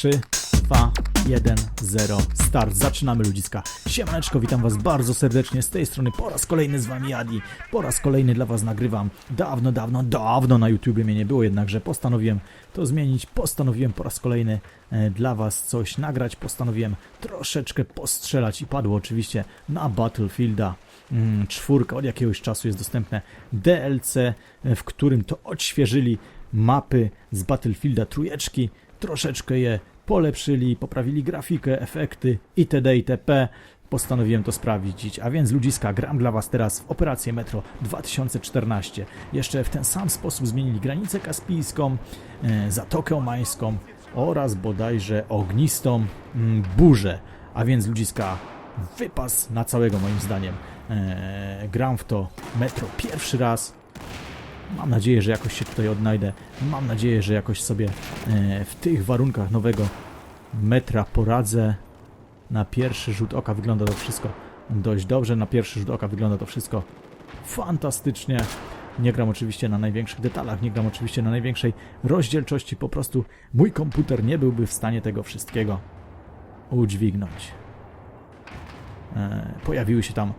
3, 2, 1, 0, start. Zaczynamy ludziska. Siemaneczko, witam was bardzo serdecznie. Z tej strony po raz kolejny z wami Adi. Po raz kolejny dla was nagrywam. Dawno, dawno, dawno na YouTubie mnie nie było, jednakże postanowiłem to zmienić. Postanowiłem po raz kolejny e, dla was coś nagrać. Postanowiłem troszeczkę postrzelać i padło oczywiście na Battlefielda. Mm, czwórka od jakiegoś czasu jest dostępne DLC, e, w którym to odświeżyli mapy z Battlefielda trójeczki, troszeczkę je polepszyli, poprawili grafikę, efekty itd. itp. Postanowiłem to sprawdzić, a więc ludziska, gram dla Was teraz w Operację Metro 2014. Jeszcze w ten sam sposób zmienili granicę kaspijską, e, Zatokę Omańską oraz bodajże ognistą mm, burzę. A więc ludziska, wypas na całego moim zdaniem. E, gram w to Metro pierwszy raz, Mam nadzieję, że jakoś się tutaj odnajdę. Mam nadzieję, że jakoś sobie e, w tych warunkach nowego metra poradzę. Na pierwszy rzut oka wygląda to wszystko dość dobrze. Na pierwszy rzut oka wygląda to wszystko fantastycznie. Nie gram oczywiście na największych detalach, nie gram oczywiście na największej rozdzielczości. Po prostu mój komputer nie byłby w stanie tego wszystkiego udźwignąć. E, pojawiły się tam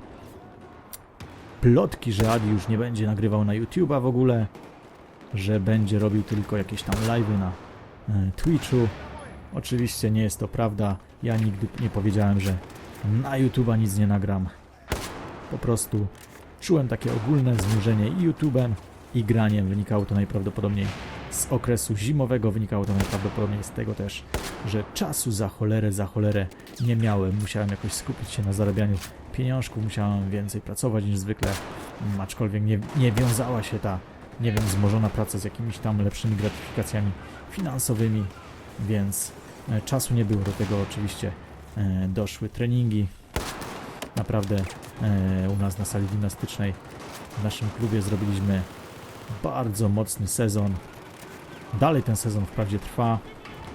plotki, że Adi już nie będzie nagrywał na YouTube'a w ogóle, że będzie robił tylko jakieś tam live'y na e, Twitchu. Oczywiście nie jest to prawda. Ja nigdy nie powiedziałem, że na YouTube'a nic nie nagram. Po prostu czułem takie ogólne znużenie i YouTube'em, i graniem. Wynikało to najprawdopodobniej z okresu zimowego, wynikało to najprawdopodobniej z tego też, że czasu za cholerę, za cholerę nie miałem. Musiałem jakoś skupić się na zarabianiu pieniążków, musiałem więcej pracować niż zwykle, aczkolwiek nie, nie wiązała się ta, nie wiem, wzmożona praca z jakimiś tam lepszymi gratyfikacjami finansowymi, więc e, czasu nie było do tego oczywiście. E, doszły treningi. Naprawdę e, u nas na sali gimnastycznej w naszym klubie zrobiliśmy bardzo mocny sezon. Dalej ten sezon wprawdzie trwa,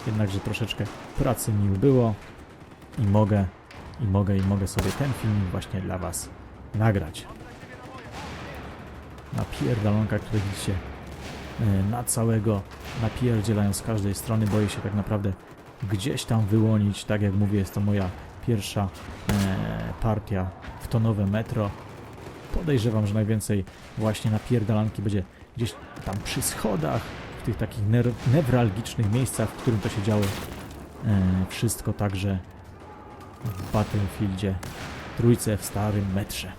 jednakże troszeczkę pracy mi było i mogę, i mogę, i mogę sobie ten film właśnie dla Was nagrać. Napierdalonka, które widzicie e, na całego, napierdzielają z każdej strony, boję się tak naprawdę gdzieś tam wyłonić, tak jak mówię, jest to moja pierwsza e, partia w to nowe metro. Podejrzewam, że najwięcej właśnie napierdalanki będzie gdzieś tam przy schodach, w tych takich newralgicznych miejscach, w którym to się działo. E, wszystko także w Battlefieldzie trójce w starym metrze.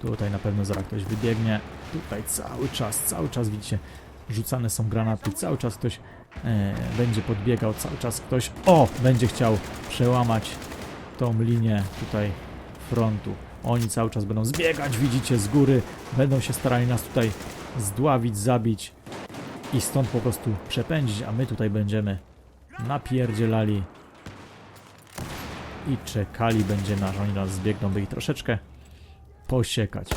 Tutaj na pewno zaraz ktoś wybiegnie. Tutaj cały czas, cały czas widzicie, rzucane są granaty, cały czas ktoś e, będzie podbiegał, cały czas ktoś, o, będzie chciał przełamać tą linię tutaj frontu. Oni cały czas będą zbiegać, widzicie, z góry, będą się starali nas tutaj zdławić, zabić i stąd po prostu przepędzić, a my tutaj będziemy napierdzielali i czekali będziemy, aż oni nas zbiegną, by ich troszeczkę posiekać.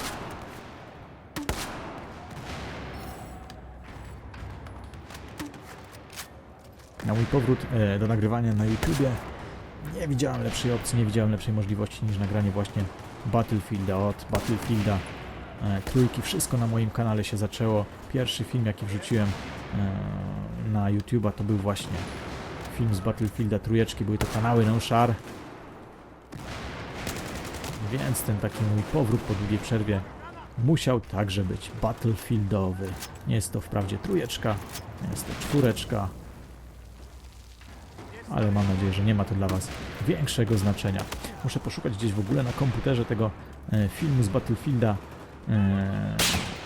Na mój powrót e, do nagrywania na YouTubie nie widziałem lepszej opcji, nie widziałem lepszej możliwości niż nagranie właśnie Battlefielda od Battlefielda e, trójki. Wszystko na moim kanale się zaczęło. Pierwszy film jaki wrzuciłem e, na YouTube'a to był właśnie film z Battlefielda trójeczki. Były to kanały No Shar. Więc ten taki mój powrót po długiej przerwie musiał także być Battlefieldowy. Nie jest to wprawdzie trójeczka, nie jest to czwóreczka, ale mam nadzieję, że nie ma to dla Was większego znaczenia. Muszę poszukać gdzieś w ogóle na komputerze tego e, filmu z Battlefielda e,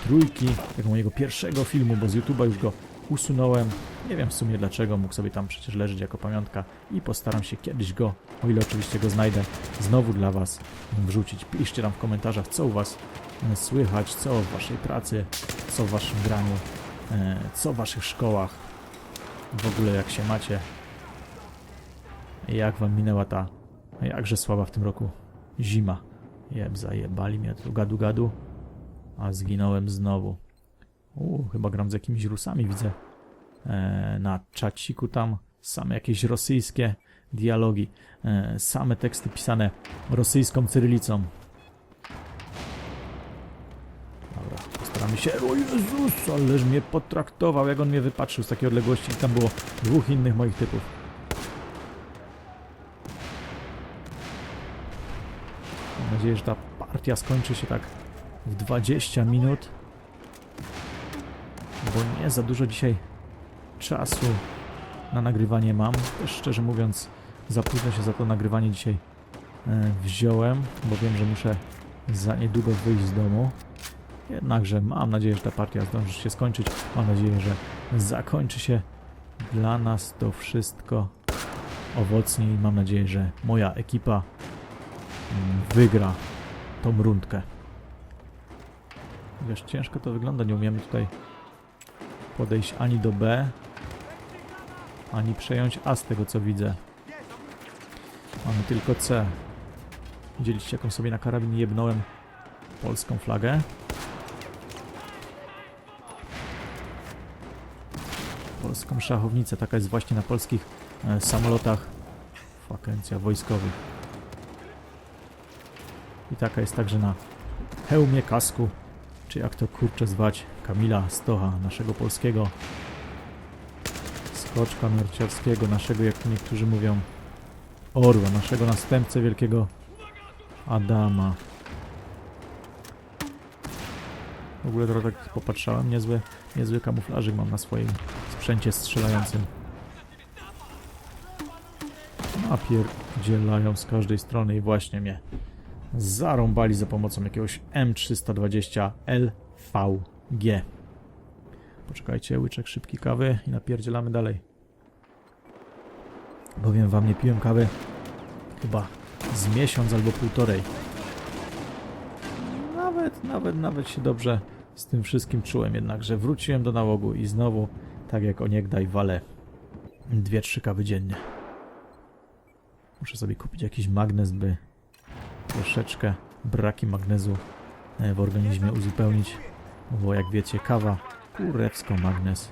trójki, tego mojego pierwszego filmu, bo z YouTube'a już go usunąłem. Nie wiem w sumie dlaczego, mógł sobie tam przecież leżeć jako pamiątka i postaram się kiedyś go, o ile oczywiście go znajdę, znowu dla Was wrzucić. Piszcie tam w komentarzach, co u Was e, słychać, co w Waszej pracy, co w Waszym graniu, e, co w Waszych szkołach, w ogóle jak się macie. Jak wam minęła ta jakże słaba w tym roku zima? Jeb, zajebali mnie tu gadu gadu, a zginąłem znowu. U, chyba gram z jakimiś Rusami, widzę. E, na czaciku tam same jakieś rosyjskie dialogi. E, same teksty pisane rosyjską cyrylicą. Dobra, postaramy się. O Jezus, ależ mnie potraktował, jak on mnie wypatrzył z takiej odległości. Tam było dwóch innych moich typów. Mam nadzieję, że ta partia skończy się tak w 20 minut. Bo nie za dużo dzisiaj czasu na nagrywanie mam. Też szczerze mówiąc, za późno się za to nagrywanie dzisiaj e, wziąłem, bo wiem, że muszę za niedługo wyjść z domu. Jednakże mam nadzieję, że ta partia zdąży się skończyć. Mam nadzieję, że zakończy się dla nas to wszystko owocnie i mam nadzieję, że moja ekipa mm, wygra tą rundkę. Wiesz, ciężko to wygląda, nie umiemy tutaj podejść ani do B, ani przejąć A z tego co widzę. Mamy tylko C. Widzieliście jaką sobie na karabin jebnąłem polską flagę? Polską szachownicę, taka jest właśnie na polskich e, samolotach w agencja wojskowych. I taka jest także na hełmie, kasku, czy jak to kurczę zwać, Kamila Stocha, naszego polskiego skoczka narciarskiego, naszego, jak to niektórzy mówią, orła, naszego następcę wielkiego Adama. W ogóle trochę tak popatrzałem, niezły, niezły kamuflażyk mam na swoim sprzęcie strzelającym. Napierdzielają z każdej strony i właśnie mnie zarąbali za pomocą jakiegoś M320 LVG. Poczekajcie, łyczek szybki kawy i napierdzielamy dalej. Powiem wam, nie piłem kawy chyba z miesiąc albo półtorej. Nawet, nawet, nawet się dobrze z tym wszystkim czułem, jednakże wróciłem do nałogu i znowu, tak jak oniegdaj, walę dwie, trzy kawy dziennie. Muszę sobie kupić jakiś magnez, by troszeczkę braki magnezu e, w organizmie uzupełnić, bo jak wiecie, kawa kurewsko magnez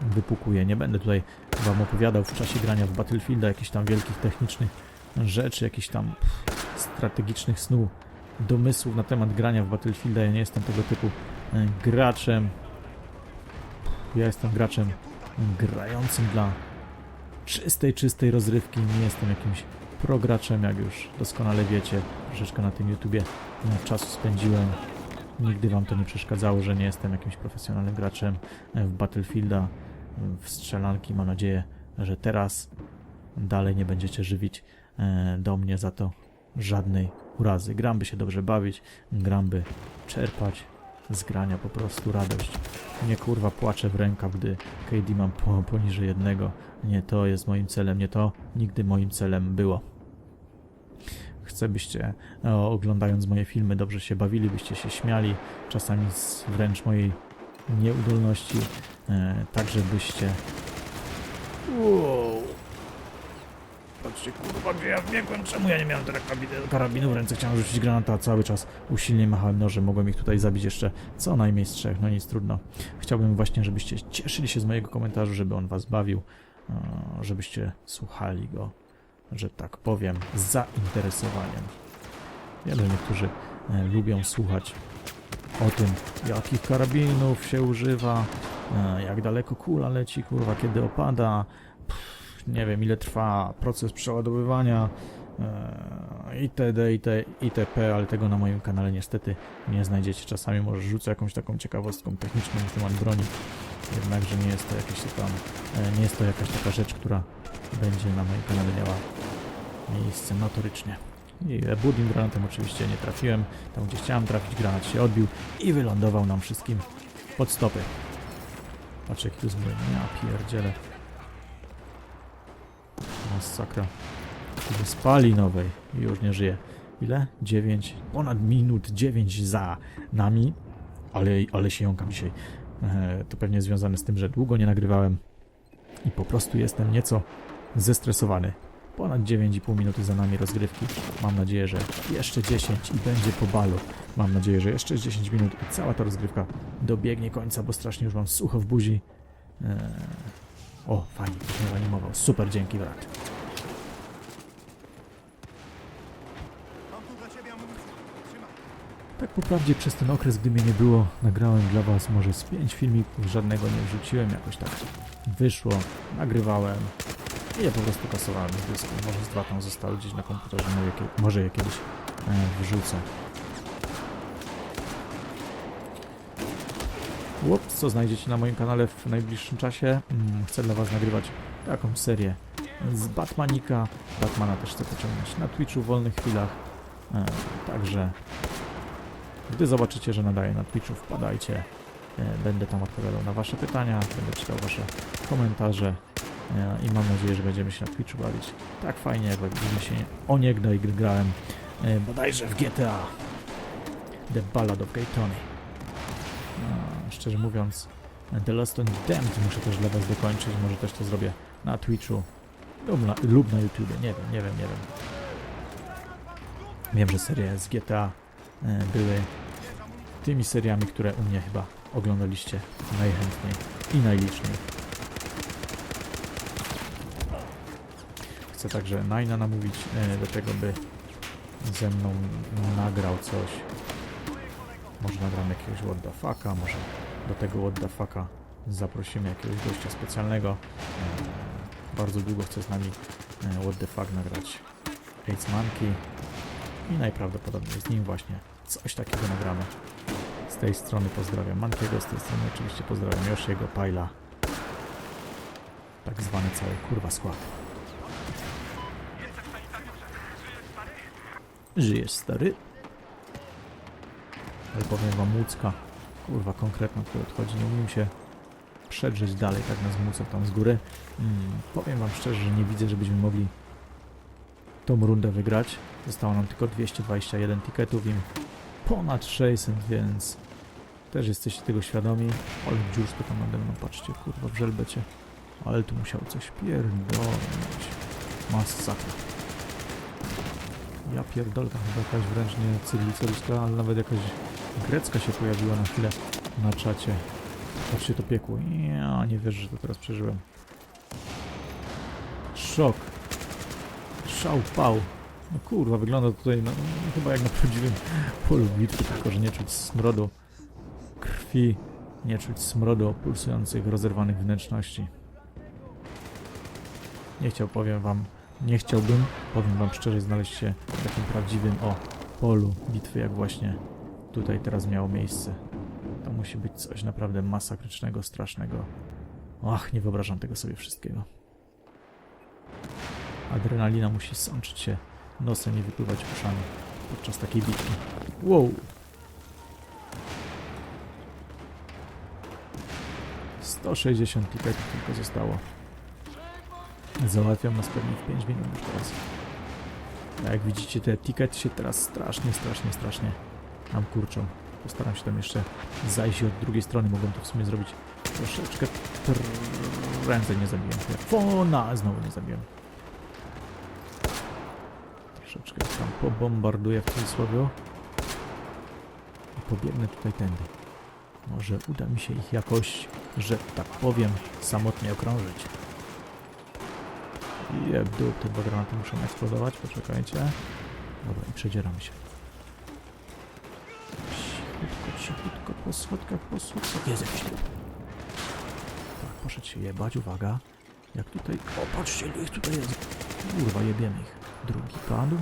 wypukuje. Nie będę tutaj wam opowiadał w czasie grania w Battlefielda jakichś tam wielkich technicznych rzeczy, jakichś tam strategicznych snu, domysłów na temat grania w Battlefielda. Ja nie jestem tego typu e, graczem. Ja jestem graczem grającym dla czystej, czystej rozrywki. Nie jestem jakimś prograczem, jak już doskonale wiecie. Troszeczkę na tym YouTubie czasu spędziłem. Nigdy wam to nie przeszkadzało, że nie jestem jakimś profesjonalnym graczem e, w Battlefielda, w strzelanki. Mam nadzieję, że teraz dalej nie będziecie żywić e, do mnie za to żadnej urazy. Gram by się dobrze bawić, gram by czerpać z grania po prostu radość. Nie kurwa płaczę w rękaw, gdy KD mam po, poniżej jednego. Nie to jest moim celem, nie to nigdy moim celem było. Chcę, byście e, oglądając moje filmy dobrze się bawili, byście się śmiali, czasami z wręcz mojej nieudolności, e, tak żebyście... Patrzcie, kurwa, gdzie ja wbiegłem, czemu ja nie miałem tego karabinu- w ręce, chciałem rzucić granata, a cały czas usilnie machałem nożem, mogłem ich tutaj zabić jeszcze co najmniej z trzech, no nic, trudno. Chciałbym właśnie, żebyście cieszyli się z mojego komentarza, żeby on was bawił, e, żebyście słuchali go, że tak powiem, z zainteresowaniem. Wiem, że niektórzy e, lubią słuchać o tym, jakich karabinów się używa, e, jak daleko kula leci, kurwa, kiedy opada, nie wiem, ile trwa proces przeładowywania, e, itd., it, itp., ale tego na moim kanale niestety nie znajdziecie. Czasami może rzucę jakąś taką ciekawostką techniczną na temat broni, jednakże nie jest to jakieś tam, e, nie jest to jakaś taka rzecz, która będzie na moim kanale miała miejsce notorycznie. I budnym granatem oczywiście nie trafiłem. Tam gdzie chciałem trafić, granat się odbił i wylądował nam wszystkim pod stopy. Patrzcie jaki tu zbroj. Ja pierdzielę. Masakra. Wyspali nowej i już nie żyje. Ile? 9, ponad minut 9 za nami. Ale, ale się jąkam dzisiaj. E, to pewnie związane z tym, że długo nie nagrywałem i po prostu jestem nieco zestresowany. Ponad 9,5 minuty za nami rozgrywki. Mam nadzieję, że jeszcze 10 i będzie po balu. Mam nadzieję, że jeszcze 10 minut i cała ta rozgrywka dobiegnie końca, bo strasznie już mam sucho w buzi. Eee... O, fajnie, ktoś mnie animował. Super, dzięki brat. Tak po prawdzie przez ten okres, gdy mnie nie było, nagrałem dla was może z 5 filmików, żadnego nie wrzuciłem, jakoś tak wyszło, nagrywałem, I je po prostu kasowałem z dysku. Może z dwa tam zostały gdzieś na komputerze, może je kiedyś e, wrzucę. Ups, co znajdziecie na moim kanale w najbliższym czasie? Mm, chcę dla Was nagrywać taką serię z Batmanika. Batmana też chcę pociągnąć na Twitchu w wolnych chwilach. E, także gdy zobaczycie, że nadaję na Twitchu, wpadajcie. E, będę tam odpowiadał na Wasze pytania, będę czytał Wasze komentarze e, i mam nadzieję, że będziemy się na Twitchu bawić tak fajnie, jak bawiliśmy się oniegdaj, gdy grałem e, bodajże w GTA The Ballad of Gay Tony. Szczerze mówiąc, The Lost and Damned muszę też dla Was dokończyć, może też to zrobię na Twitchu lub na, lub na YouTubie, nie wiem, nie wiem, nie wiem. Wiem, że serie z GTA e, były tymi seriami, które u mnie chyba oglądaliście najchętniej i najliczniej. Chcę także Najna namówić e, do tego, by ze mną nagrał coś. Może nagram jakiegoś what the fucka, może do tego what the fucka zaprosimy jakiegoś gościa specjalnego. E, bardzo długo chcę z nami e, what the fuck nagrać Aids Monkey i najprawdopodobniej z nim właśnie coś takiego nagramy. Z tej strony pozdrawiam Mankiego, z tej strony oczywiście pozdrawiam Yoshiego, Pajla. Tak zwany cały kurwa skład. Żyjesz stary? Ale powiem wam Łódzka, kurwa konkretna tutaj odchodzi, nie umiem się przedrzeć dalej tak na zmucę tam z góry. Mm, powiem wam szczerze, że nie widzę, żebyśmy mogli tą rundę wygrać. Zostało nam tylko 221 tiketów i ponad 600, więc też jesteście tego świadomi. Ale dziursko tam nade mną, patrzcie, kurwa, w żelbecie. Ale tu musiał coś pierdolnąć. Masakra. Ja pierdolę, tam chyba jakaś wręcz nie cywilizacyjska, ale nawet jakaś grecka się pojawiła na chwilę na czacie. Patrzcie to piekło. Ja nie wierzę, że to teraz przeżyłem. Szok. Szał pał. No kurwa, wygląda tutaj no, chyba jak na prawdziwym polu bitwy, tylko że nie czuć smrodu krwi, nie czuć smrodu pulsujących, rozerwanych wnętrzności. Nie chciał, powiem wam, nie chciałbym, powiem wam szczerze, znaleźć się w takim prawdziwym, o, polu bitwy, jak właśnie tutaj teraz miało miejsce. To musi być coś naprawdę masakrycznego, strasznego. Ach, nie wyobrażam tego sobie wszystkiego. Adrenalina musi sączyć się nosem i wypływać uszami podczas takiej bitwy. Wow! 160 tiketów tylko zostało. Załatwiam nas pewnie w 5 minut już teraz. Jak widzicie, te tikety się teraz strasznie, strasznie, strasznie nam kurczą. Postaram się tam jeszcze zajść od drugiej strony. Mogłem to w sumie zrobić troszeczkę prędzej. Nie zabiłem telefona. Znowu nie zabiłem. Troszeczkę tam pobombarduję w cudzysłowie. I pobiegnę tutaj tędy. Może uda mi się ich jakoś, że tak powiem, samotnie okrążyć. Jeb, dup, te dwa granaty muszą eksplodować, poczekajcie. Dobra, i przedzieramy się. Cichutko, cichutko, po schodkach, po schodkach. Jest jakiś. Tak, poszedł się jebać, uwaga. Jak tutaj... O, patrzcie, ile ich tutaj jest. Kurwa, jebiemy ich. Drugi padł.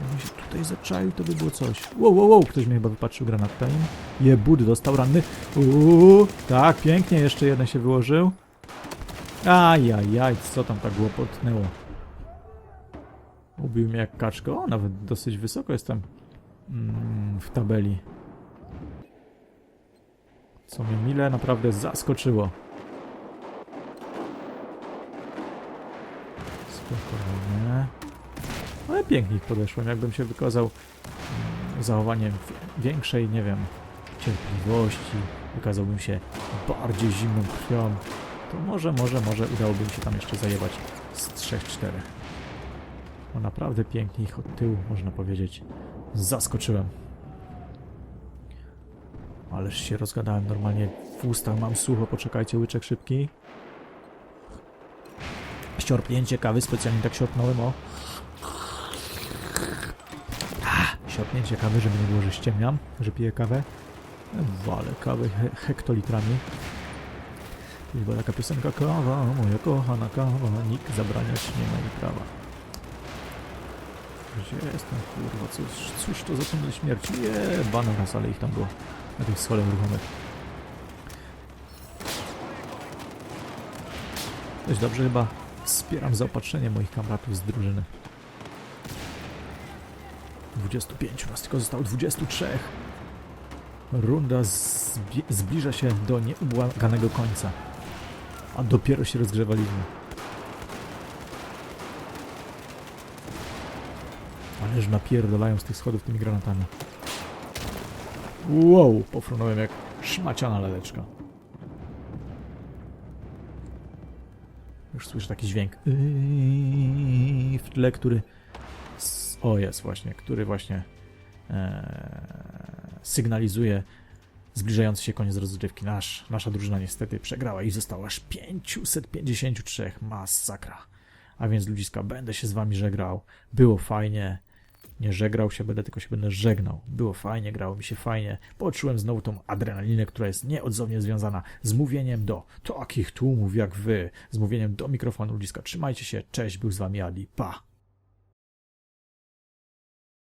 Jakby się tutaj zaczaił, to by było coś. Wow, wow, wow, ktoś mnie chyba wypatrzył granat tam. Jebud, dostał ranny. Uuu, tak, pięknie, jeszcze jeden się wyłożył. Ajajaj, co tam tak głopotnęło. Ubił mnie jak kaczko. O, nawet dosyć wysoko jestem w tabeli. Co mnie mile naprawdę zaskoczyło. Spokojnie. Ale pięknie podeszłem. Jakbym się wykazał mm, zachowaniem wi- większej, nie wiem, cierpliwości, wykazałbym się bardziej zimną krwią, to może, może, może udałoby mi się tam jeszcze zajebać z 3-4. Bo naprawdę pięknie ich od tyłu, można powiedzieć, zaskoczyłem. Ależ się rozgadałem normalnie w ustach, mam sucho, poczekajcie, łyczek szybki. Ściorpnięcie kawy, specjalnie tak siorpnąłem, o. Ah, Siorpnięcie kawy, żeby nie było, że ściemniam, że piję kawę. Walę kawę he hektolitrami. Była taka piosenka kawa, moja kochana kawa, nikt zabraniać nie ma jej prawa. Gdzie jestem, kurwa, cóż, to za tunel śmierci? Je, bananas, ale ich tam było na tych schodach ruchomych. Dość dobrze chyba wspieram zaopatrzenie moich kamratów z drużyny. 25, nas tylko zostało 23. Runda zbliża się do nieubłaganego końca. A dopiero się rozgrzewaliśmy. Ależ napierdolają z tych schodów tymi granatami. Wow, pofrunąłem jak szmaciana laleczka. Już słyszę taki dźwięk. Yy, w tle, który... O, jest właśnie, który właśnie e, sygnalizuje zbliżający się koniec rozgrywki. Nasz, nasza drużyna niestety przegrała i zostało aż 553. Masakra. A więc ludziska, będę się z wami żegnał. Było fajnie. Nie żegrał się będę, tylko się będę żegnał. Było fajnie, grało mi się fajnie. Poczułem znowu tą adrenalinę, która jest nieodzownie związana z mówieniem do takich tłumów jak wy. Z mówieniem do mikrofonu ludziska. Trzymajcie się, cześć, był z wami Adi. Pa!